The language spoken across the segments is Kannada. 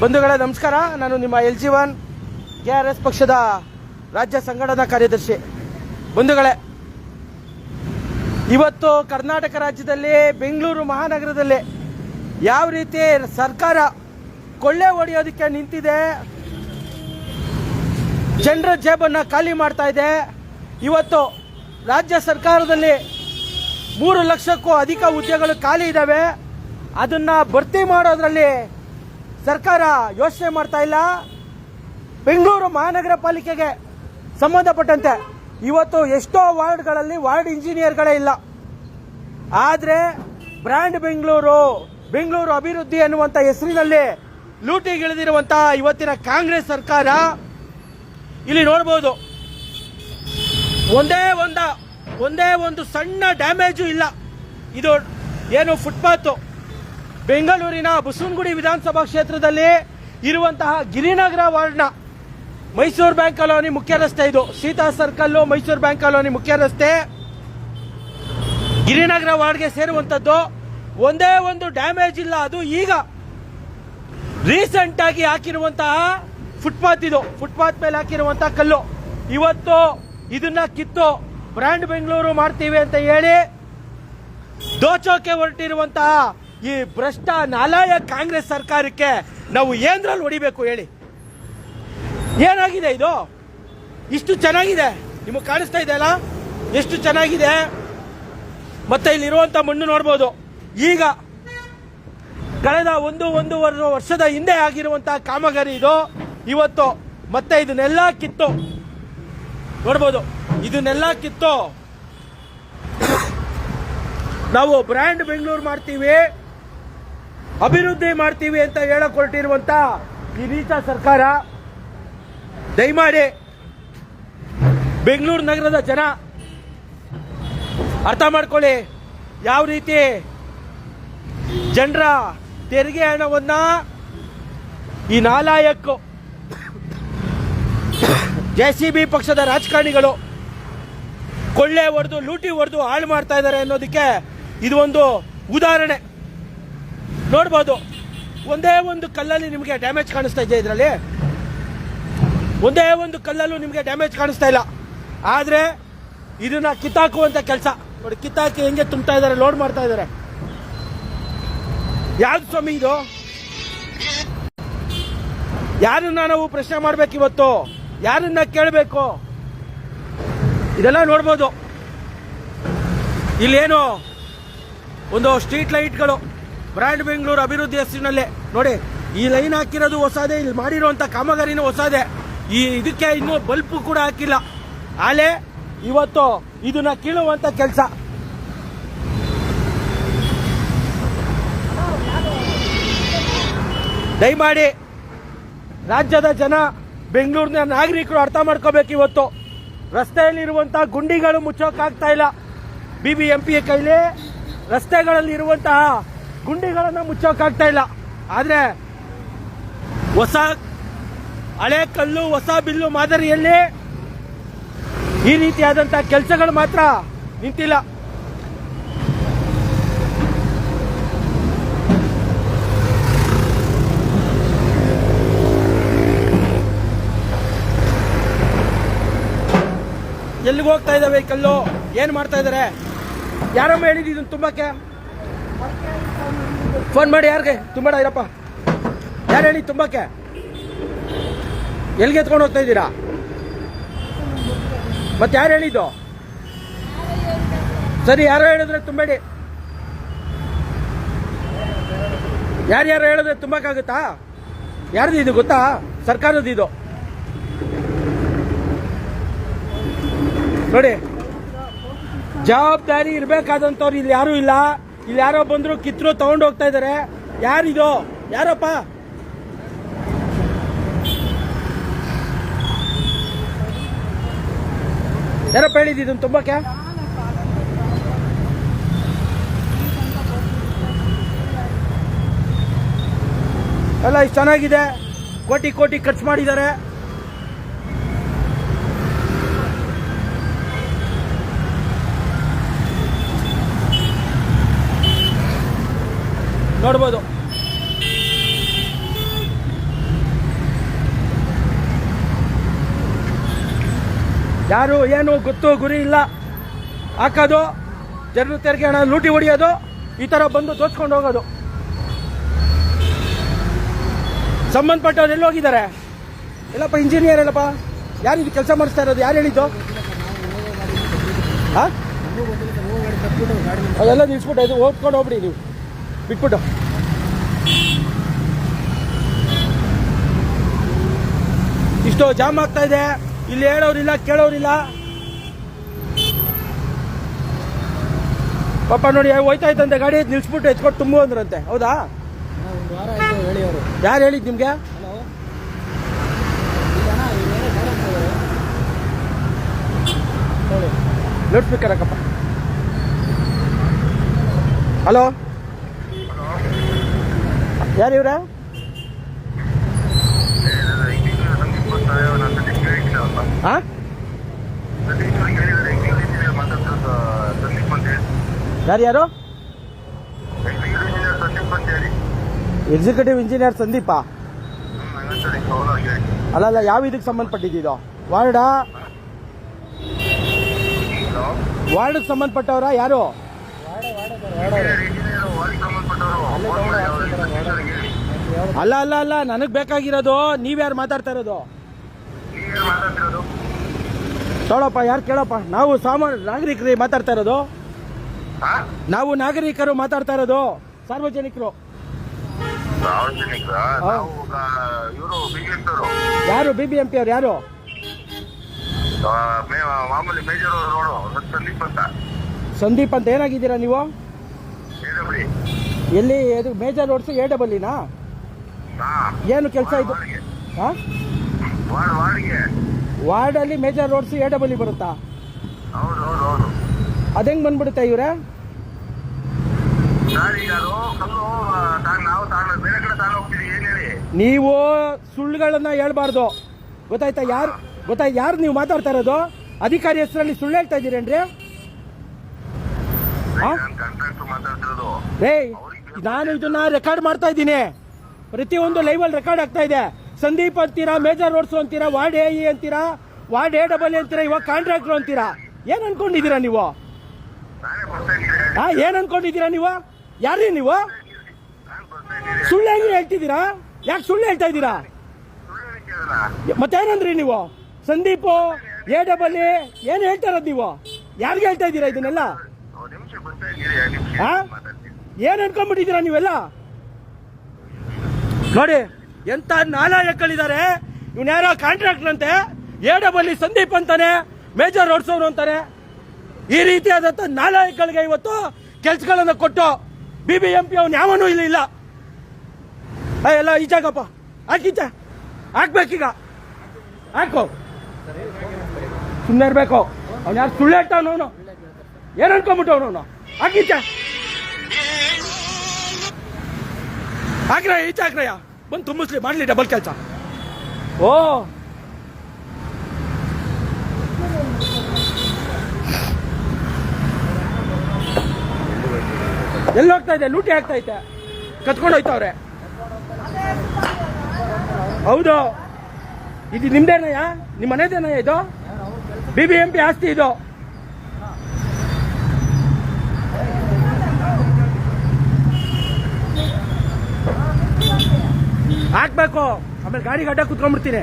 ಬಂಧುಗಳೇ, ನಮಸ್ಕಾರ. ನಾನು ನಿಮ್ಮ L G one K R S ಪಕ್ಷದ ರಾಜ್ಯ ಸಂಘಟನಾ ಕಾರ್ಯದರ್ಶಿ. ಬಂಧುಗಳೇ, ಇವತ್ತು ಕರ್ನಾಟಕ ರಾಜ್ಯದಲ್ಲಿ, ಬೆಂಗಳೂರು ಮಹಾನಗರದಲ್ಲಿ ಯಾವ ರೀತಿ ಸರ್ಕಾರ ಕೊಳ್ಳೆ ಹೊಡೆಯೋದಕ್ಕೆ ನಿಂತಿದೆ, ಜನರ ಜೇಬನ್ನು ಖಾಲಿ ಮಾಡ್ತಾ ಇದೆ. ಇವತ್ತು ರಾಜ್ಯ ಸರ್ಕಾರದಲ್ಲಿ ಮೂರು ಲಕ್ಷಕ್ಕೂ ಅಧಿಕ ಹುದ್ದೆಗಳು ಖಾಲಿ ಇದ್ದಾವೆ ಅದನ್ನು ಭರ್ತಿ ಮಾಡೋದ್ರಲ್ಲಿ ಸರ್ಕಾರ ಯೋಚನೆ ಮಾಡ್ತಾ ಇಲ್ಲ. ಬೆಂಗಳೂರು ಮಹಾನಗರ ಪಾಲಿಕೆಗೆ ಸಂಬಂಧಪಟ್ಟಂತೆ ಇವತ್ತು ಎಷ್ಟೋ ವಾರ್ಡ್ಗಳಲ್ಲಿ ವಾರ್ಡ್ ಇಂಜಿನಿಯರ್ಗಳೇ ಇಲ್ಲ. ಆದರೆ ಬ್ರ್ಯಾಂಡ್ ಬೆಂಗಳೂರು ಬೆಂಗಳೂರು ಅಭಿವೃದ್ಧಿ ಎನ್ನುವಂಥ ಹೆಸರಿನಲ್ಲಿ ಲೂಟಿಗಿಳಿದಿರುವಂಥ ಇವತ್ತಿನ ಕಾಂಗ್ರೆಸ್ ಸರ್ಕಾರ ಇಲ್ಲಿ ನೋಡ್ಬೋದು. ಒಂದೇ ಒಂದ, ಒಂದೇ ಒಂದು ಸಣ್ಣ ಡ್ಯಾಮೇಜು ಇಲ್ಲ. ಇದು ಏನು ಫುಟ್ಪಾತು ಬೆಂಗಳೂರಿನ ಬಸವನಗುಡಿ ವಿಧಾನಸಭಾ ಕ್ಷೇತ್ರದಲ್ಲಿ ಇರುವಂತಹ ಗಿರಿನಗರ ವಾರ್ಡ್ನ ಮೈಸೂರು ಬ್ಯಾಂಕ್ ಕಾಲೋನಿ ಮುಖ್ಯ ರಸ್ತೆ ಇದು. Sita circle Mysore bank colony ಮುಖ್ಯ ರಸ್ತೆ. ಗಿರಿನಗರ ವಾರ್ಡ್ಗೆ ಸೇರುವಂಥದ್ದು ಒಂದೇ ಒಂದು ಡ್ಯಾಮೇಜ್ ಇಲ್ಲ, ಅದು ಈಗ ರೀಸೆಂಟ್ ಆಗಿ ಹಾಕಿರುವಂತಹ ಫುಟ್ಪಾತ್ ಇದು. ಫುಟ್ಪಾತ್ ಮೇಲೆ ಹಾಕಿರುವಂತಹ ಕಲ್ಲು. ಇವತ್ತು ಇದನ್ನ ಕಿತ್ತು ಬ್ರ್ಯಾಂಡ್ ಬೆಂಗಳೂರು ಮಾಡ್ತೀವಿ ಅಂತ ಹೇಳಿ ದೋಚೋಕೆ ಹೊರಟಿರುವಂತಹ ಈ ಭ್ರಷ್ಟ ನಾಲಾಯ ಕಾಂಗ್ರೆಸ್ ಸರ್ಕಾರಕ್ಕೆ ನಾವು ಏನ್ರಲ್ಲಿ ಹೊಡಿಬೇಕು ಹೇಳಿ? ಏನಾಗಿದೆ ಇದು? ಇಷ್ಟು ಚೆನ್ನಾಗಿದೆ. ನಿಮಗೆ ಕಾಣಿಸ್ತಾ ಇದೆ ಅಲ್ಲ? ಎಷ್ಟು ಚೆನ್ನಾಗಿದೆ? ಮತ್ತೆ ಇಲ್ಲಿರುವಂತ ಮಣ್ಣು ನೋಡ್ಬೋದು. ಈಗ ಕಳೆದ ಒಂದು, ಒಂದೂವರೆ ವರ್ಷದ ಹಿಂದೆ ಆಗಿರುವಂತಹ ಕಾಮಗಾರಿ ಇದು. ಇವತ್ತು ಮತ್ತೆ ಇದನ್ನೆಲ್ಲ ಕಿತ್ತು. ನೋಡ್ಬೋದು. ಇದನ್ನೆಲ್ಲ ಕಿತ್ತು. ನಾವು ಬ್ರ್ಯಾಂಡ್ ಬೆಂಗಳೂರು ಮಾಡ್ತೀವಿ. ಅಭಿವೃದ್ಧಿ ಮಾಡ್ತೀವಿ ಅಂತ ಹೇಳಕ್ ಹೊರಟಿರುವಂತ ಈ ನೀಚ ಸರ್ಕಾರ, ದಯಮಾಡಿ ಬೆಂಗಳೂರು ನಗರದ ಜನ ಅರ್ಥ ಮಾಡ್ಕೊಳ್ಳಿ. ಯಾವ ರೀತಿ ಜನರ ತೆರಿಗೆ ಹಣವನ್ನ ಈ ನಾಲಾಯಕ್ಕು ಜೆ ಸಿ ಬಿ ಪಕ್ಷದ ರಾಜಕಾರಣಿಗಳು ಕೊಳ್ಳೆ ಹೊಡೆದು ಲೂಟಿ ಹೊಡೆದು ಹಾಳು ಮಾಡ್ತಾ ಇದ್ದಾರೆ ಅನ್ನೋದಕ್ಕೆ ಇದು ಒಂದು ಉದಾಹರಣೆ. ನೋಡ್ಬೋದು. ಒಂದೇ ಒಂದು ಕಲ್ಲಲ್ಲಿ ನಿಮಗೆ ಡ್ಯಾಮೇಜ್ ಕಾಣಿಸ್ತಾ ಇದೆ ಇದರಲ್ಲಿ. ಒಂದೇ ಒಂದು ಕಲ್ಲಲ್ಲೂ ನಿಮಗೆ ಡ್ಯಾಮೇಜ್ ಕಾಣಿಸ್ತಾ ಇಲ್ಲ. ಆದರೆ ಇದನ್ನು ಕಿತ್ತಾಕುವಂಥ ಕೆಲಸ. ನೋಡಿ, ಕಿತ್ತಾಕಿ ಹೆಂಗೆ ತುಂಬ್ತಾ ಇದ್ದಾರೆ ಲೋಡ್ ಮಾಡ್ತಾ ಇದ್ದಾರೆ. ಯಾವ್ದು ಸ್ವಾಮಿ ಇದು? ಯಾರನ್ನ ನಾವು ಪ್ರಶ್ನೆ ಮಾಡ್ಬೇಕು ಇವತ್ತು? ಯಾರನ್ನ ಕೇಳಬೇಕು? ಇದೆಲ್ಲ ನೋಡ್ಬೋದು. ಇಲ್ಲೇನು ಒಂದು ಸ್ಟ್ರೀಟ್ ಲೈಟ್ಗಳು ಬ್ರ್ಯಾಂಡ್ ಬೆಂಗಳೂರು ಅಭಿವೃದ್ಧಿ ಹೆಸರಿನಲ್ಲೇ. ನೋಡಿ, ಈ ಲೈನ್ ಹಾಕಿರೋದು ಹೊಸದೇ, ಇಲ್ಲಿ ಮಾಡಿರುವಂತ ಕಾಮಗಾರಿನೂ ಹೊಸದೇ. ಈ ಇದಕ್ಕೆ ಇನ್ನೂ ಬಲ್ಪ್ ಕೂಡ ಹಾಕಿಲ್ಲ. ಆಲೆ, ಇವತ್ತು ಇದನ್ನ ಕೀಳುವಂತ ಕೆಲಸ. ದಯಮಾಡಿ ರಾಜ್ಯದ ಜನ, ಬೆಂಗಳೂರಿನ ನಾಗರಿಕರು ಅರ್ಥ ಮಾಡ್ಕೋಬೇಕು ಇವತ್ತು. ರಸ್ತೆಯಲ್ಲಿರುವಂತಹ ಗುಂಡಿಗಳು ಮುಚ್ಚೋಕ್ಕಾಗ್ತಾ ಇಲ್ಲ. ಬಿ ಬಿ ಎಂ ಪಿ ಕೈಲಿ ರಸ್ತೆಗಳಲ್ಲಿ ಇರುವಂತಹ ಗುಂಡಿಗಳನ್ನ ಮುಚ್ಚೋಕ್ಕಾಗ್ತಾ ಇಲ್ಲ. ಆದ್ರೆ ಹೊಸ ಹಳೆ ಕಲ್ಲು, ಹೊಸ ಬಿಲ್ಲು ಮಾದರಿಯಲ್ಲಿ ಈ ರೀತಿಯಾದಂತ ಕೆಲಸಗಳು ಮಾತ್ರ ನಿಂತಿಲ್ಲ. ಎಲ್ಲಿಗೆ ಹೋಗ್ತಾ ಇದ್ದಾವೆ ಕಲ್ಲು? ಏನ್ ಮಾಡ್ತಾ ಇದಾರೆ? ಯಾರಮ್ಮ ಹೇಳಿದ್ದು ಇದನ್ನು ತುಂಬಕ್ಕೆ? ಫೋನ್ ಮಾಡಿ ಯಾರಿಗೆ? ತುಂಬಾಡ ಇರಪ್ಪ ಯಾರು ಹೇಳಿ ತುಂಬಕ್ಕೆ? ಎಲ್ಲಿಗೆ ಎತ್ಕೊಂಡು ಹೋಗ್ತಾ ಇದ್ದೀರಾ? ಮತ್ತೆ ಯಾರು ಹೇಳಿದ್ದು? ಸರಿ ಯಾರು ಹೇಳಿದ್ರೆ ಯಾರು ಯಾರ್ಯಾರು ಹೇಳಿದ್ರೆ ತುಂಬಕ್ಕಾಗುತ್ತಾ? ಯಾರ್ದು ಇದು ಗೊತ್ತಾ? ಸರ್ಕಾರದ ಇದು. ನೋಡಿ ಜವಾಬ್ದಾರಿ ಇರಬೇಕಾದಂಥವ್ರು ಇಲ್ಲಿ ಯಾರು ಇಲ್ಲ. ಇಲ್ಲಿ ಯಾರೋ ಬಂದ್ರು ಕಿತ್ರು ತಗೊಂಡು ಹೋಗ್ತಾ ಇದಾರೆ. ಯಾರಿದು? ಯಾರಪ್ಪ? ಯಾರಪ್ಪ ಹೇಳಿದ್ದು ಇದನ್ನು ತುಂಬಕ್ಕೆ? ಎಲ್ಲ ಇಷ್ಟು ಚೆನ್ನಾಗಿದೆ. ಕೋಟಿ ಕೋಟಿ ಖರ್ಚು ಮಾಡಿದ್ದಾರೆ. ನೋಡ್ಬೋದು. ಯಾರು ಏನು ಗೊತ್ತು ಗುರಿ ಇಲ್ಲ. ಹಾಕೋದು, ಜನರು ತೆರಿಗೆ ಹಣ, ಲೂಟಿ ಹೊಡಿಯೋದು, ಈ ಥರ ಬಂದು ದೋಚ್ಕೊಂಡು ಹೋಗೋದು. ಸಂಬಂಧಪಟ್ಟವ್ರು ಎಲ್ಲಿ ಹೋಗಿದ್ದಾರೆ ಇಲ್ಲಪ್ಪ ಇಂಜಿನಿಯರ್ ಇಲ್ಲಪ್ಪ ಯಾರು ಇದು ಕೆಲಸ ಮಾಡಿಸ್ತಾ ಇರೋದು? ಯಾರು ಹೇಳಿದ್ದು? ಅದೆಲ್ಲ ನಿಲ್ಸ್ಬಿಟ್ಟು ಇದು ಓದ್ಕೊಂಡು ಹೋಗ್ಬಿಡಿ ನೀವು. ಬಿಟ್ಬಿಟ್ಟು. ಇಷ್ಟು ಜಾಮ್ ಆಗ್ತಾ ಇದೆ. ಇಲ್ಲಿ ಹೇಳೋರಿಲ್ಲ, ಕೇಳೋರಿಲ್ಲ. ಪಾಪ ನೋಡಿ, ಹೋಯ್ತಾ ಇತ್ತಂತೆ ಗಾಡಿ, ನಿಲ್ಸ್ಬಿಟ್ಟು ಹೆಚ್ಕೊಟ್ಟು ತುಂಬು ಅಂದ್ರಂತೆ. ಹೌದಾ? ಯಾರು ಹೇಳಿದ್ ನಿಮ್ಗೆ? ಲೌಡ್ ಸ್ಪೀಕರ್ ಹಾಕಪ್ಪ. ಹಲೋ? ಯಾರು ಇವ್ರ ಯಾರು ಯಾರು? Executive engineer Sandeep. ಅಲ್ಲ ಅಲ್ಲ ಯಾವ ಇದಕ್ಕೆ ಸಂಬಂಧಪಟ್ಟಿದ್ದು ವಾರ್ಡಾ? ವಾರ್ಡ್ಗೆ ಸಂಬಂಧಪಟ್ಟವರ? ಯಾರು? ಅಲ್ಲ ಅಲ್ಲ ಅಲ್ಲ ನನಗೆ ಬೇಕಾಗಿರೋದು ನೀವ್ಯಾರು ಮಾತಾಡ್ತಾ ಇರೋದು? ತೋಳಪ್ಪ ಯಾರು ಕೇಳಪ್ಪ? ನಾವು ಸಾಮಾನ್ಯ ನಾಗರಿಕರಿ ಮಾತಾಡ್ತಾ ಇರೋದು? ನಾವು ನಾಗರಿಕರು ಮಾತಾಡ್ತಾ ಇರೋದು ಸಾರ್ವಜನಿಕರು. ಯಾರು ಬಿ ಬಿ ಎಂ ಪಿ ಅವ್ರು ಯಾರು ಮಾಮೂಲಿ ಮೇಜರ್ ಸಂದೀಪ್ ಅಂತ. ಸಂದೀಪ್ ಅಂತ ಏನಾಗಿದ್ದೀರಾ ನೀವು? ಎಲ್ಲಿ ಇದು ಮೇಜರ್ ರೋಡ್ಸ್ ಎ ಡಬಲ್ಲಿನಾ ಏನು ಕೆಲಸ ಇದು? ಹಾ? ವಾರ್ಡ್ ಅಲ್ಲಿ ವಾರ್ಡಲ್ಲಿ ಮೇಜರ್ ರೋಡ್ಸ್ ಎ ಡಬಲ್ಲಿ ಬರುತ್ತಾ? ಹೌದು ಹೆಂಗೆ ಬಂದ್ಬಿಡುತ್ತೆ ಇವ್ರೆ? ನಾವು ಸುಳ್ಳುಗಳನ್ನ ಹೇಳ್ಬಾರ್ದು. ಗೊತ್ತಾಯ್ತಾ ಯಾರು ಗೊತ್ತಾಯ್ತು ಯಾರು ನೀವು ಮಾತಾಡ್ತಾ ಇರೋದು? ಅಧಿಕಾರಿ ಹೆಸರಲ್ಲಿ ಸುಳ್ಳು ಹೇಳ್ತಾ ಇದ್ದೀರೇನ್ರಿ? ಹಾ? ರೇ ನಾನು ಇದನ್ನ ರೆಕಾರ್ಡ್ ಮಾಡ್ತಾ ಇದ್ದೀನಿ. ಪ್ರತಿಯೊಂದು ಲೈವಲ್ಲಿ ರೆಕಾರ್ಡ್ ಆಗ್ತಾ ಇದೆ. ಸಂದೀಪ್ ಅಂತೀರಾ ಮೇಜರ್ ರೋಡ್ಸ್ ಅಂತೀರಾ ವಾರ್ಡ್ ಎ ಇ ಅಂತೀರಾ ವಾರ್ಡ್ ಎ ಡಬಲ್ ಎ ಅಂತೀರಾ ಇವಾಗ ಕಾಂಟ್ರಾಕ್ಟರ್ ಅಂತೀರಾ? ಏನ್ ಅನ್ಕೊಂಡಿದ್ದೀರಾ ನೀವು? ಹಾ ಏನ್ ಅನ್ಕೊಂಡಿದ್ದೀರಾ ನೀವು? ಯಾರೀ ನೀವು? ಸುಳ್ಳು ಹೆಂಗ್ರಿ ಹೇಳ್ತಿದ್ದೀರಾ? ಯಾಕೆ ಸುಳ್ಳು ಹೇಳ್ತಾ ಇದ್ದೀರಾ? ಮತ್ತೇನಂದ್ರಿ ನೀವು? ಸಂದೀಪ್ ಎ ಡಬಲ್ ಎ ಏನ್ ಹೇಳ್ತಾ ಇರೋದು ನೀವು? ಯಾರಿಗೆ ಹೇಳ್ತಾ ಇದ್ದೀರಾ ಇದನ್ನೆಲ್ಲ? ಹಾ? ಏನ್ ಅನ್ಕೊಂಡ್ಬಿಟ್ಟಿದ್ದೀರಾ ನೀವೆಲ್ಲ? ನೋಡಿ, ಎಂತ ನಾಲಾಯಕ್ಕಳಿದ್ದಾರೆ ಇವ್ನ ಯಾರೋ ಕಾಂಟ್ರಾಕ್ಟರ್ ಅಂತೆ ಏಡಬಲ್ಲಿ ಡಬಲ್ ಸಂದೀಪ್ ಅಂತಾನೆ ಮೇಜರ್ ಓಡಿಸೋರು ಅಂತಾನೆ. ಈ ರೀತಿಯಾದಂತ ನಾಲಾಯಕಗಳಿಗೆ ಇವತ್ತು ಕೆಲ್ಸಗಳನ್ನ ಕೊಟ್ಟು ಬಿ ಬಿ ಎಂ ಪಿ ಅವ್ನು ಯಾವನೂ ಇಲ್ಲಿ ಇಲ್ಲ. ಎಲ್ಲ ಈಚಾಗಪ್ಪ ಹಾಕೀಚ ಹಾಕ್ಬೇಕೀಗ. ಹಾಕು. ಸುಮ್ಮನೆ ಇರ್ಬೇಕು. ಅವ್ನು ಯಾರು ಸುಳ್ಳು ಅವನು ಏನ್ ಅನ್ಕೊಂಬಿಟ್ಟು ಅವನು ಹಾಕೀಚ ಹಾಕ್ರಯ್ಯ ಈಚೆ ಆಗ್ರಹ ಬಂದು ತುಂಬಿಸ್ಲಿ, ಮಾಡ್ಲಿ ಡಬಲ್ ಕೆಲಸ. ಓ. ಎಲ್ಲಿ ಹೋಗ್ತಾ ಇದೆ? ಲೂಟಿ ಆಗ್ತಾ ಐತೆ. ಕತ್ಕೊಂಡು ಹೋಯ್ತವ್ರೆ. ಹೌದು. ಇದು ನಿಮ್ದೇನಯ್ಯ? ನಿಮ್ಮ ಮನೆದೇನಯ್ಯ ಇದು? ಬಿ ಬಿ ಎಂ ಪಿ ಆಸ್ತಿ ಇದು. ಹಾಕ್ಬೇಕು. ಆಮೇಲೆ ಗಾಡಿ ಗಡ್ಡ ಕುತ್ಕೊಂಡ್ಬಿಡ್ತೀನಿ.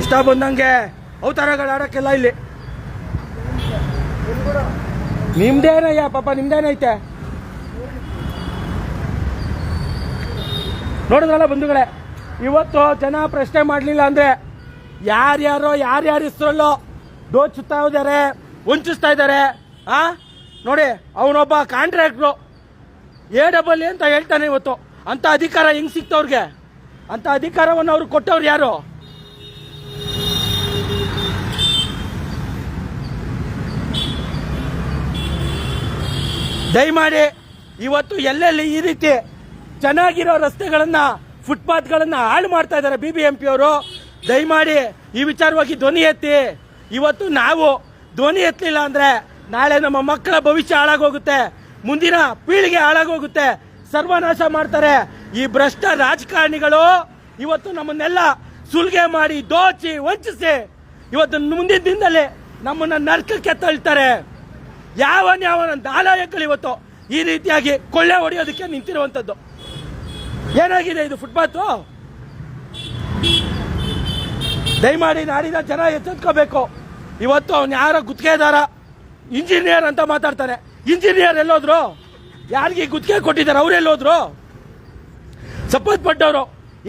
ಇಷ್ಟ ಬಂದಂಗೆ ಅವತಾರಗಳು ಆಡಕ್ಕೆಲ್ಲ ಇಲ್ಲಿ. ನಿಮ್ದೇನಯ್ಯ ಪಾಪ ನಿಮ್ದೇನೈತೆ ನೋಡಿದ್ರಲ್ಲ ಬಂಧುಗಳೇ, ಇವತ್ತು ಜನ ಪ್ರಶ್ನೆ ಮಾಡಲಿಲ್ಲ ಅಂದ್ರೆ ಯಾರ್ಯಾರೋ, ಯಾರ್ಯಾರ ಹೆಸರಲ್ಲೋ ದೋಚುತ್ತಾ ಇದ್ದಾರೆ ವಂಚಿಸ್ತಾ ಇದ್ದಾರೆ, ಆ? ನೋಡಿ, ಅವನೊಬ್ಬ ಕಾಂಟ್ರಾಕ್ಟ್ರು. ಎ ಡಬಲ್ ಅಂತ ಹೇಳ್ತಾನೆ ಇವತ್ತು. ಅಂತ ಅಧಿಕಾರ ಹೆಂಗ್ ಸಿಕ್ತವ್ರಿಗೆ? ಅಂತ ಅಧಿಕಾರವನ್ನು ಅವ್ರು ಕೊಟ್ಟವ್ರು ಯಾರು? ದಯಮಾಡಿ ಇವತ್ತು ಎಲ್ಲೆಲ್ಲಿ ಈ ರೀತಿ ಚೆನ್ನಾಗಿರೋ ರಸ್ತೆಗಳನ್ನ ಫುಟ್ಪಾತ್ಗಳನ್ನು ಹಾಳು ಮಾಡ್ತಾ ಇದ್ದಾರೆ ಬಿ ಬಿ ಎಂ ಪಿ ಅವರು, ದಯಮಾಡಿ ಈ ವಿಚಾರವಾಗಿ ಧ್ವನಿ ಎತ್ತಿ. ಇವತ್ತು ನಾವು ಧ್ವನಿ ಎತ್ತಲಿಲ್ಲ ಅಂದ್ರೆ ನಾಳೆ ನಮ್ಮ ಮಕ್ಕಳ ಭವಿಷ್ಯ ಹಾಳಾಗೋಗುತ್ತೆ. ಮುಂದಿನ ಪೀಳಿಗೆ ಹಾಳಾಗೋಗುತ್ತೆ. ಸರ್ವನಾಶ ಮಾಡ್ತಾರೆ. ಈ ಭ್ರಷ್ಟ ರಾಜಕಾರಣಿಗಳು ಇವತ್ತು ನಮ್ಮನ್ನೆಲ್ಲ ಸುಲಿಗೆ ಮಾಡಿ ದೋಚಿ, ವಂಚಿಸಿ ಇವತ್ತು ಮುಂದಿನ ದಿನದಲ್ಲಿ ನಮ್ಮನ್ನ ನರ್ಕಕ್ಕೆ ತಳ್ತಾರೆ. ಯಾವನ್ ಯಾವನ ದಾಲಯಗಳು ಇವತ್ತು ಈ ರೀತಿಯಾಗಿ ಕೊಳ್ಳೆ ಹೊಡೆಯೋದಕ್ಕೆ ನಿಂತಿರುವಂಥದ್ದು? ಏನಾಗಿದೆ ಇದು ಫುಟ್ಪಾತು ದಯಮಾಡಿ ನಾಡಿನ ಜನ ಎಚ್ಚೆತ್ಕೋಬೇಕು. ಇವತ್ತು ಅವನು ಯಾರೋ ಗುತ್ತಿಗೆದಾರ, ಇಂಜಿನಿಯರ್ ಅಂತ ಮಾತಾಡ್ತಾನೆ ಇಂಜಿನಿಯರ್ ಎಲ್ಲೋದ್ರು? ಯಾರಿಗೆ ಗುತ್ತಿಗೆ ಕೊಟ್ಟಿದ್ದಾರೆ, ಅವ್ರು ಎಲ್ಲೋದ್ರು? ಸಂಬಂಧಪಟ್ಟವರು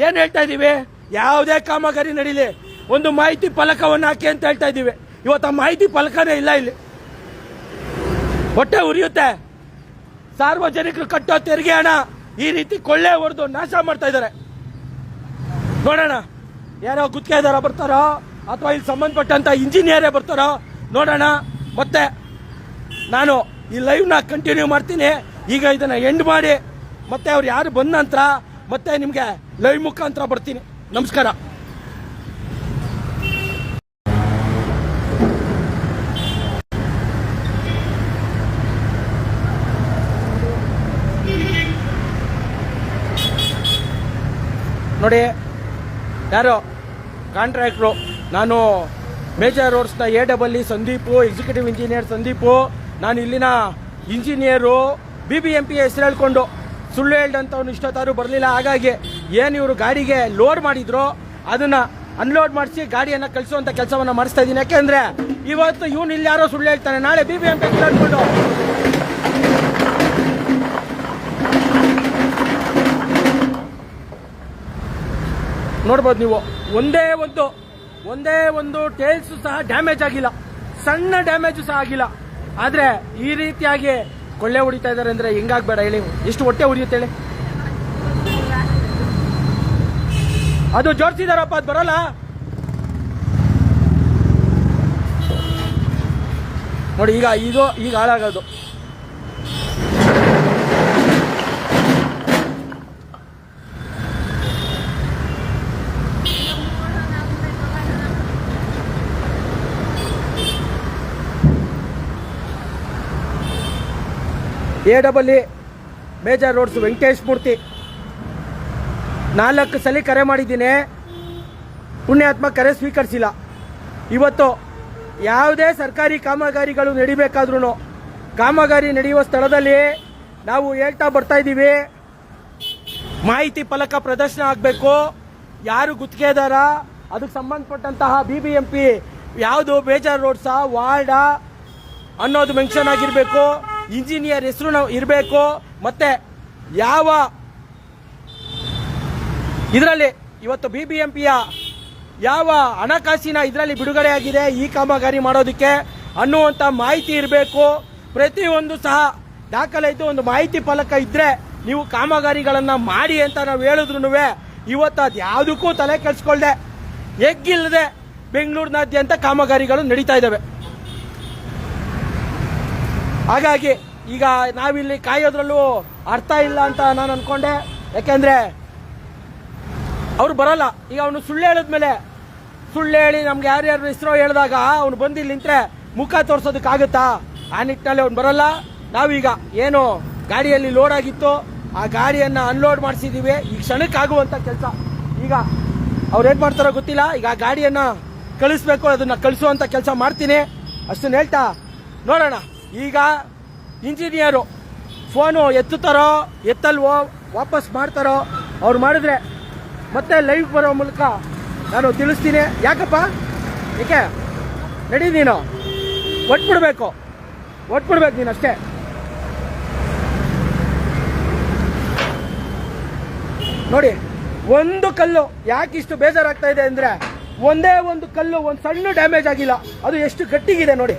ಏನು ಹೇಳ್ತಾ ಇದ್ದೀವಿ ಯಾವುದೇ ಕಾಮಗಾರಿ ನಡೀಲಿ. ಒಂದು ಮಾಹಿತಿ ಫಲಕವನ್ನು ಹಾಕಿ ಅಂತ ಹೇಳ್ತಾ ಇದ್ದೀವಿ ಇವತ್ತು ಮಾಹಿತಿ ಫಲಕನೇ ಇಲ್ಲ ಇಲ್ಲಿ. ಹೊಟ್ಟೆ ಉರಿಯುತ್ತೆ. ಸಾರ್ವಜನಿಕರು ಕಟ್ಟೋ ತೆರಿಗೆ ಹಣ ಈ ರೀತಿ ಕೊಳ್ಳೆ ಹೊಡೆದು ನಾಶ ಮಾಡ್ತಾ ಇದ್ದಾರೆ. ನೋಡೋಣ. ಯಾರೋ ಗುತ್ತಿಗೆದಾರ ಬರ್ತಾರೋ, ಅಥವಾ ಇಲ್ಲಿ ಸಂಬಂಧಪಟ್ಟಂತ ಇಂಜಿನಿಯರೇ ಬರ್ತಾರೋ, ನೋಡೋಣ. ಮತ್ತೆ ನಾನು ಈ ಲೈವ್ನ ಕಂಟಿನ್ಯೂ ಮಾಡ್ತೀನಿ. ಈಗ ಇದನ್ನ ಎಂಡ್ ಮಾಡಿ. ಮತ್ತೆ ಅವ್ರು ಯಾರು ಬಂದ ನಂತರ ಮತ್ತೆ ನಿಮಗೆ ಲೈವ್ ಮುಖಾಂತರ ಬರ್ತೀನಿ. ನಮಸ್ಕಾರ. ನೋಡಿ, ಯಾರೋ ಕಾಂಟ್ರಾಕ್ಟ್ರು, ನಾನು major ರೋಡ್ಸ್ನ A double E Sandeep executive engineer Sandeep ನಾನು ಇಲ್ಲಿನ engineer B B M P ಹೆಸರು ಹೇಳ್ಕೊಂಡು ಸುಳ್ಳು ಹೇಳ್ದಂಥವ್ನು ಇಷ್ಟೊತ್ತಾರು ಬರಲಿಲ್ಲ. ಹಾಗಾಗಿ ಏನು ಇವರು ಗಾಡಿಗೆ ಲೋಡ್ ಮಾಡಿದ್ರು ಅದನ್ನು ಅನ್ಲೋಡ್ ಮಾಡಿಸಿ ಗಾಡಿಯನ್ನು ಕಳಿಸುವಂಥ ಕೆಲಸವನ್ನು ಮಾಡಿಸ್ತಾ ಇದ್ದೀನಿ ಯಾಕೆಂದರೆ ಇವತ್ತು ಇವನು ಇಲ್ಲಿ ಯಾರೋ ಸುಳ್ಳು ಹೇಳ್ತಾನೆ. ನಾಳೆ ಬಿ ಬಿ ಎಂ ಪಿ ಹೇಳ್ಕೊಂಡು ನೋಡ್ಬೋದು ನೀವು, ಒಂದೇ ಒಂದು ಒಂದೇ ಒಂದು ಟೇಲ್ಸು ಸಹ ಡ್ಯಾಮೇಜ್ ಆಗಿಲ್ಲ. ಸಣ್ಣ ಡ್ಯಾಮೇಜು ಸಹ ಆಗಿಲ್ಲ. ಆದ್ರೆ ಈ ರೀತಿಯಾಗಿ ಕೊಳ್ಳೆ ಹೊಡಿತಾ ಇದಾರೆ ಅಂದ್ರೆ ಹೆಂಗಾಗ್ಬೇಡ ಹೇಳಿ. ಎಷ್ಟು ಹೊಟ್ಟೆ ಉರಿಯುತ್ತೆ ಹೇಳಿ. ಅದು ಜೋಡಿಸಿದಾರಪ್ಪ, ಅದು ಬರಲ್ಲ. ನೋಡಿ, ಈಗ ಇದು, ಈಗ ಹಾಳಾಗೋದು. A double E major roads Venkatesh Murthy ನಾಲ್ಕು ಸಲ ಕರೆ ಮಾಡಿದ್ದೀನಿ. ಪುಣ್ಯಾತ್ಮ ಕರೆ ಸ್ವೀಕರಿಸಿಲ್ಲ. ಇವತ್ತು ಯಾವುದೇ ಸರ್ಕಾರಿ ಕಾಮಗಾರಿಗಳು ನಡಿಬೇಕಾದ್ರೂ ಕಾಮಗಾರಿ ನಡೆಯುವ ಸ್ಥಳದಲ್ಲಿ ನಾವು ಹೇಳ್ತಾ ಬರ್ತಾ ಇದ್ದೀವಿ. ಮಾಹಿತಿ ಫಲಕ ಪ್ರದರ್ಶನ ಆಗಬೇಕು. ಯಾರು ಗುತ್ತಿಗೆದಾರ ಅದಕ್ಕೆ ಸಂಬಂಧಪಟ್ಟಂತಹ ಬಿ ಬಿ ಎಂ ಪಿ ಯಾವುದು ಬೇಜಾರ್ ರೋಡ್ಸಾ ವಾರ್ಡಾ ಅನ್ನೋದು ಮೆನ್ಷನ್ ಆಗಿರಬೇಕು. ಇಂಜಿನಿಯರ್ ಹೆಸರು ನಾವು ಇರಬೇಕು, ಮತ್ತೆ ಯಾವ ಇದರಲ್ಲಿ ಇವತ್ತು ಬಿ ಬಿ ಎಂ ಪಿಯ ಯಾವ ಹಣಕಾಸಿನ ಇದರಲ್ಲಿ ಬಿಡುಗಡೆಯಾಗಿದೆ ಈ ಕಾಮಗಾರಿ ಮಾಡೋದಕ್ಕೆ ಅನ್ನುವಂಥ ಮಾಹಿತಿ ಇರಬೇಕು. ಪ್ರತಿಯೊಂದು ಸಹ ದಾಖಲೆ ಇದ್ದು ಒಂದು ಮಾಹಿತಿ ಫಲಕ ಇದ್ದರೆ ನೀವು ಕಾಮಗಾರಿಗಳನ್ನು ಮಾಡಿ ಅಂತ ನಾವು ಹೇಳಿದ್ರು ಇವತ್ತು ಅದು ಯಾವುದಕ್ಕೂ ತಲೆ ಕೆಡಿಸ್ಕೊಳ್ಳದೆ ಎಗ್ಗಿಲ್ಲದೆ ಬೆಂಗಳೂರಿನಾದ್ಯಂತ ಕಾಮಗಾರಿಗಳು ನಡೀತಾ ಇದ್ದಾವೆ ಹಾಗಾಗಿ ಈಗ ನಾವಿಲ್ಲಿ ಕಾಯೋದ್ರಲ್ಲೂ ಅರ್ಥ ಇಲ್ಲ ಅಂತ ನಾನು ಅನ್ಕೊಂಡೆ. ಯಾಕೆಂದ್ರೆ ಅವ್ರು ಬರಲ್ಲ. ಈಗ ಅವನು ಸುಳ್ಳು ಹೇಳಿದ್ಮೇಲೆ ಸುಳ್ಳು ಹೇಳಿ ನಮ್ಗೆ ಯಾರ್ಯಾರು ಇಸ್ರೋ ಹೇಳಿದಾಗ ಅವ್ನು ಬಂದು ಇಲ್ಲಿ ನಿಂತ್ರೆ ಮುಖ ತೋರ್ಸೋದಕ್ಕಾಗುತ್ತಾ ಆ ನಿಟ್ಟಿನಲ್ಲಿ ಅವ್ನು ಬರಲ್ಲ. ನಾವೀಗ ಏನು ಗಾಡಿಯಲ್ಲಿ ಲೋಡ್ ಆಗಿತ್ತು. ಆ ಗಾಡಿಯನ್ನು ಅನ್ಲೋಡ್ ಮಾಡಿಸಿದ್ದೀವಿ ಈ ಕ್ಷಣಕ್ಕಾಗುವಂಥ ಕೆಲಸ. ಈಗ ಅವ್ರು ಏನ್ ಮಾಡ್ತಾರೋ ಗೊತ್ತಿಲ್ಲ. ಈಗ ಆ ಗಾಡಿಯನ್ನು ಕಳಿಸ್ಬೇಕು. ಅದನ್ನ ಕಳಿಸುವಂತ ಕೆಲಸ ಮಾಡ್ತೀನಿ. ಅಷ್ಟನ್ನು ಹೇಳ್ತಾ ನೋಡೋಣ. ಈಗ ಇಂಜಿನಿಯರು ಫೋನು ಎತ್ತುತ್ತಾರೋ, ಎತ್ತಲ್ವೋ, ವಾಪಸ್ ಮಾಡ್ತಾರೋ, ಅವ್ರು ಮಾಡಿದ್ರೆ ಮತ್ತೆ ಲೈವ್ ಬರೋ ಮೂಲಕ ನಾನು ತಿಳಿಸ್ತೀನಿ. ಯಾಕಪ್ಪ? ಏಕೆ? ರೆಡಿ ನೀನು. ಒಟ್ಬಿಡ್ಬೇಕು. ಒಟ್ಬಿಡ್ಬೇಕು ನೀನು ಅಷ್ಟೇ. ನೋಡಿ, ಒಂದು ಕಲ್ಲು ಯಾಕೆ ಇಷ್ಟು ಬೇಜಾರಾಗ್ತಾ ಇದೆ ಅಂದರೆ, ಒಂದೇ ಒಂದು ಕಲ್ಲು ಒಂದು ಸಣ್ಣ ಡ್ಯಾಮೇಜ್ ಆಗಿಲ್ಲ. ಅದು ಎಷ್ಟು ಗಟ್ಟಿಗಿದೆ ನೋಡಿ.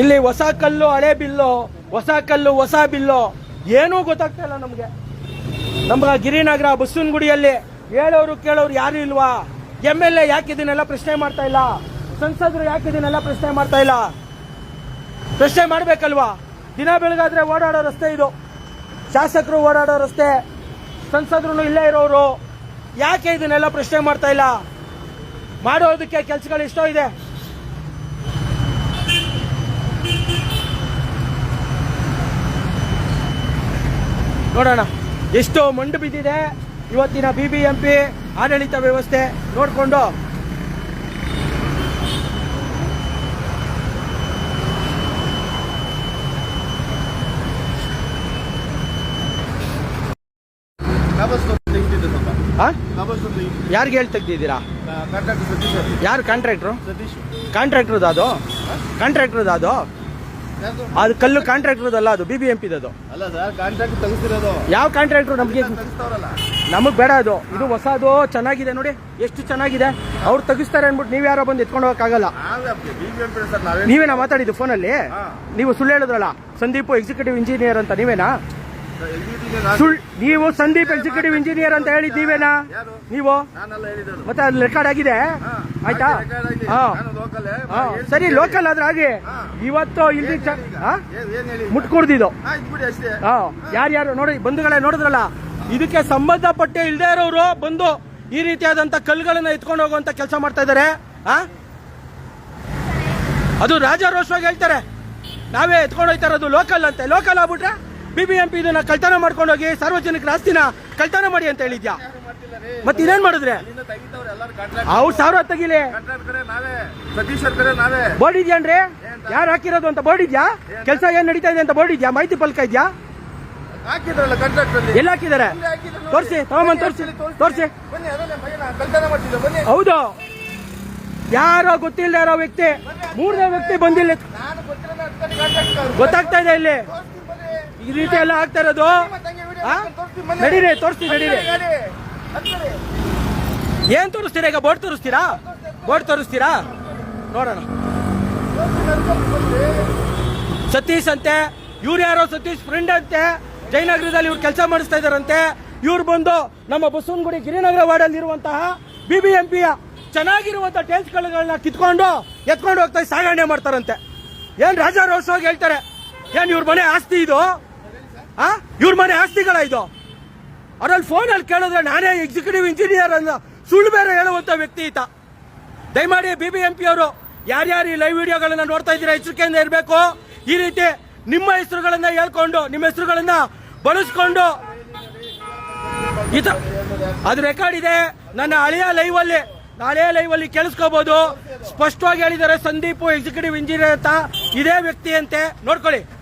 ಇಲ್ಲಿ ಹೊಸ ಕಲ್ಲು, ಹಳೆ ಬಿಲ್ಲು, ಹೊಸ ಕಲ್ಲು, ಹೊಸ ಬಿಲ್ಲು. ಏನೂ ಗೊತ್ತಾಗ್ತಾ ಇಲ್ಲ ನಮಗೆ. ನಮ್ಮ ಗಿರಿನಗರ ಬಸವನಗುಡಿಯಲ್ಲಿ ಹೇಳೋರು ಕೇಳೋರು ಯಾರು ಇಲ್ವಾ? ಎಂ ಎಲ್ ಎ ಯಾಕೆ ಇದನ್ನೆಲ್ಲ ಪ್ರಶ್ನೆ ಮಾಡ್ತಾ ಇಲ್ಲ? ಸಂಸದರು ಯಾಕೆ ಇದನ್ನೆಲ್ಲ ಪ್ರಶ್ನೆ ಮಾಡ್ತಾ ಇಲ್ಲ? ಪ್ರಶ್ನೆ ಮಾಡಬೇಕಲ್ವಾ? ದಿನ ಬೆಳಗಾದ್ರೆ ಓಡಾಡೋ ರಸ್ತೆ ಇದು. ಶಾಸಕರು ಓಡಾಡೋ ರಸ್ತೆ. ಸಂಸದರು ಇಲ್ಲೇ ಇರೋರು. ಯಾಕೆ ಇದನ್ನೆಲ್ಲ ಪ್ರಶ್ನೆ ಮಾಡ್ತಾ ಇಲ್ಲ? ಮಾಡೋದಕ್ಕೆ ಕೆಲಸಗಳು ಇಷ್ಟೋ ಇದೆ. ನೋಡೋಣ. ಎಷ್ಟು ಮಂಡು ಬಿದ್ದಿದೆ. ಇವತ್ತಿನ ಬಿ ಬಿ ಎಂ ಪಿ ಆಡಳಿತ ವ್ಯವಸ್ಥೆ ನೋಡಿಕೊಂಡು. ಯಾರಿಗೆ ಹೇಳಿ ತೆಗ್ದಿದ್ದೀರಾ. ಯಾರು ಕಾಂಟ್ರಾಕ್ಟ್ರು ಸತೀಶ್. ಕಾಂಟ್ರಾಕ್ಟ್ರದ್ದು ಅದು? ಕಾಂಟ್ರಾಕ್ಟ್ರದ್ದು ಅದು? ಅದು ಕಲ್ಲು ಕಾಂಟ್ರಾಕ್ಟ್ರದಲ್ಲ ಅದು ಬಿ ಬಿ ಎಂ ಪಿದದು ಅಲ್ಲ ಸರ್ ಕಾಂಟ್ರಾಕ್ಟ್ ತೆಗಿಸ್ತಿರೋದು. ಯಾವ ಕಾಂಟ್ರಾಕ್ಟರ್ ನಮಗೆ? ನಮಗ್ ಬೇಡ ಅದು. ಇದು ಹೊಸದು ಚೆನ್ನಾಗಿದೆ ನೋಡಿ ಎಷ್ಟು ಚೆನ್ನಾಗಿದೆ. ಅವ್ರು ತೆಗಿಸ್ತಾರೆ ಅಂದ್ಬಿಟ್ಟು ನೀವು ಯಾರೋ ಬಂದು ಎತ್ಕೊಂಡು ಹೋಗಕ್ಕಾಗಲ್ಲ. ನೀವೇನಾ ಮಾತಾಡಿದ್ದು ಫೋನಲ್ಲಿ. ನೀವು ಸುಳ್ಳು ಹೇಳಿದ್ರಲ್ಲ ಸಂದೀಪ್ ಎಕ್ಸಿಕ್ಯೂಟಿವ್ ಇಂಜಿನಿಯರ್ ಅಂತ ನೀವೇನಾ? ಸುಳ್ ನೀವು ಸಂದೀಪ್ ಎಕ್ಸಿಕ್ಯೂಟಿವ್ ಇಂಜಿನಿಯರ್ ಅಂತ ಹೇಳಿದ್ದೀವೇನಾ? ನೀವು? ಮತ್ತೆ ಅದು ರೆಕಾರ್ಡ್ ಆಗಿದೆ. ಆಯ್ತಾ? ಹಾ. ಸರಿ ಲೋಕಲ್ ಆದ್ರೆ ಹಾಗೆ. ಇವತ್ತು ಇಲ್ಲಿ ಮುಟ್ಕೊಡ್ದಿದ್ದು? ಹಾ? ಯಾರ್ಯಾರು ನೋಡಿ ಬಂಧುಗಳೇ ನೋಡಿದ್ರಲ್ಲ? ಇದಕ್ಕೆ ಸಂಬಂಧಪಟ್ಟೆ ಇಲ್ದೇ ಇರೋರು ಬಂದು ಈ ರೀತಿಯಾದಂತ ಕಲ್ಲುಗಳನ್ನ ಎತ್ಕೊಂಡು ಹೋಗುವಂತ ಕೆಲಸ ಮಾಡ್ತಾ ಇದಾರೆ ಆ? ಅದು ರಾಜಾರೋಷವಾಗಿ ಹೇಳ್ತಾರೆ. ನಾವೇ ಎತ್ಕೊಂಡು ಹೋಯ್ತಾ ಇರೋದು ಲೋಕಲ್ ಅಂತೆ. ಲೋಕಲ್ ಆಗ್ಬಿಟ್ರೆ ಬಿ ಬಿ ಎಂ ಪಿ ಇದನ್ನ ಕಳ್ತನ ಮಾಡ್ಕೊಂಡೋಗಿ ಸಾರ್ವಜನಿಕರ ಆಸ್ತಿನ ಕಳ್ತನ ಮಾಡಿ ಅಂತ ಹೇಳಿದ್ಯಾ? ಮತ್ತೆ ಇನ್ನೇನ್ ಮಾಡಿದ್ರೆ? ಅವ್ರ ಸಾವಿರ ತೆಗಿಲಿ ಬೋರ್ಡ್ ಇದೆಯನ್ರಿ ಯಾರು ಹಾಕಿರೋದು ಅಂತ ಬೋರ್ಡ್ ಇದ್ಯಾ? ಕೆಲಸ ಏನ್ ನಡೀತಾ ಇದೆ ಅಂತ ಬೋರ್ಡ್ ಇದ್ಯಾ? ಮಾಹಿತಿ ಪಲ್ಕ ಇದ್ಯಾ? ಎಲ್ಲ ಹಾಕಿದ್ದಾರೆ? ತೋರಿಸಿ, ತಗೊಂಬಂದ್ ತೋರ್ಸಿ ತೋರ್ಸಿ. ಹೌದು. ಯಾರೋ ಗೊತ್ತಿಲ್ಲದೆ ಇರೋ ವ್ಯಕ್ತಿ, ಮೂರನೇ ವ್ಯಕ್ತಿ ಬಂದಿಲ್ಲ. ಗೊತ್ತಾಗ್ತಾ ಇದೆ ಇಲ್ಲಿ. ಈ ರೀತಿ ಎಲ್ಲ ಆಗ್ತಾ ಇರೋದು? ನಡೀರಿ ತೋರಿಸ್ತಿ ನಡೀರಿ. ಏನ್ ತೋರಿಸ್ತೀರಾ? ಈಗ ಬೋಟ್ ತೋರಿಸ್ತೀರಾ? ಬೋರ್ಡ್ ತೋರಿಸ್ತೀರಾ? ನೋಡೋಣ. ಸತೀಶ್ ಅಂತೆ, ಇವ್ರು ಯಾರೋ ಸತೀಶ್ ಫ್ರೆಂಡ್ ಅಂತೆ, ಜಯನಗರದಲ್ಲಿ ಇವ್ರು ಕೆಲಸ ಮಾಡಿಸ್ತಾ ಇದಾರಂತೆ ಇವ್ರು ಬಂದು ನಮ್ಮ ಬಸವನಗುಡಿ ಗಿರಿನಗರ ವಾರ್ಡಲ್ಲಿ ಇರುವಂತಹ ಬಿ ಬಿ ಎಂ ಪಿಯ ಚೆನ್ನಾಗಿರುವಂತಹ ಟೇಲ್ಸ್ಗಳನ್ನ ಕಿತ್ಕೊಂಡು ಎತ್ಕೊಂಡು ಹೋಗ್ತಾ ಸಾಗಣೆ ಮಾಡ್ತಾರಂತೆ. ಏನ್ ಹೋಗಿ ಹೇಳ್ತಾರೆ? ಏನ್ ಇವ್ರ ಮನೆ ಆಸ್ತಿ ಇದು? ಆ? ಇವ್ರ ಮನೆ ಆಸ್ತಿಗಳ ಇದು? ಅವ್ರಲ್ಲಿ ಫೋನಲ್ಲಿ ಕೇಳಿದ್ರೆ ನಾನೇ ಎಕ್ಸಿಕ್ಯೂಟಿವ್ ಇಂಜಿನಿಯರ್ ಅನ್ನ ಸುಳ್ಳು ಬೇರೆ ಹೇಳುವಂತ ವ್ಯಕ್ತಿ ಈತ. ದಯಮಾಡಿ ಬಿ ಬಿ ಎಂ ಪಿ ಅವರು, ಯಾರ್ಯಾರು ಈ ಲೈವ್ ವಿಡಿಯೋಗಳನ್ನ ನೋಡ್ತಾ ಇದ್ದೀರಾ, ಎಚ್ಚರಿಕೆಯಿಂದ ಇರಬೇಕು? ಈ ರೀತಿ ನಿಮ್ಮ ಹೆಸರುಗಳನ್ನ ಹೇಳ್ಕೊಂಡು, ನಿಮ್ಮ ಹೆಸರುಗಳನ್ನ ಬಳಸ್ಕೊಂಡು ಅದು ರೆಕಾರ್ಡ್ ಇದೆ. ನನ್ನ ಹಳೆಯ ಲೈವ್ ಅಲ್ಲಿ ಹಳೆಯ ಲೈವ್ ಅಲ್ಲಿ ಕೇಳಿಸ್ಕೋಬಹುದು ಸ್ಪಷ್ಟವಾಗಿ ಹೇಳಿದ್ದಾರೆ, ಸಂದೀಪ್ ಎಕ್ಸಿಕ್ಯೂಟಿವ್ ಇಂಜಿನಿಯರ್ ಅಂತ. ಇದೇ ವ್ಯಕ್ತಿ ಅಂತೆ. ನೋಡ್ಕೊಳ್ಳಿ.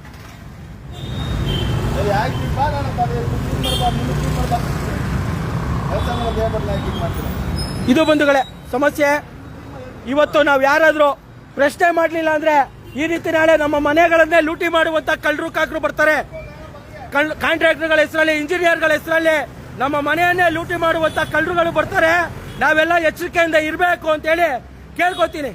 ಇದು ಬಂಧುಗಳೇ, ಸಮಸ್ಯೆ. ಇವತ್ತು ನಾವು ಯಾರಾದ್ರೂ ಪ್ರಶ್ನೆ ಮಾಡಲಿಲ್ಲ ಅಂದ್ರೆ ಈ ರೀತಿ ನಾಳೆ ನಮ್ಮ ಮನೆಗಳನ್ನೇ ಲೂಟಿ ಮಾಡುವಂತ ಕಳ್ಳರು ಕಾಕರು ಬರ್ತಾರೆ. ಕಾಂಟ್ರಾಕ್ಟರ್ಗಳ ಹೆಸರಲ್ಲಿ, ಇಂಜಿನಿಯರ್ಗಳ ಹೆಸರಲ್ಲಿ ನಮ್ಮ ಮನೆಯನ್ನೇ ಲೂಟಿ ಮಾಡುವಂತ ಕಳ್ಳರುಗಳು ಬರ್ತಾರೆ. ನಾವೆಲ್ಲ ಎಚ್ಚರಿಕೆಯಿಂದ ಇರಬೇಕು ಅಂತ ಹೇಳಿ ಕೇಳ್ಕೊತೀನಿ.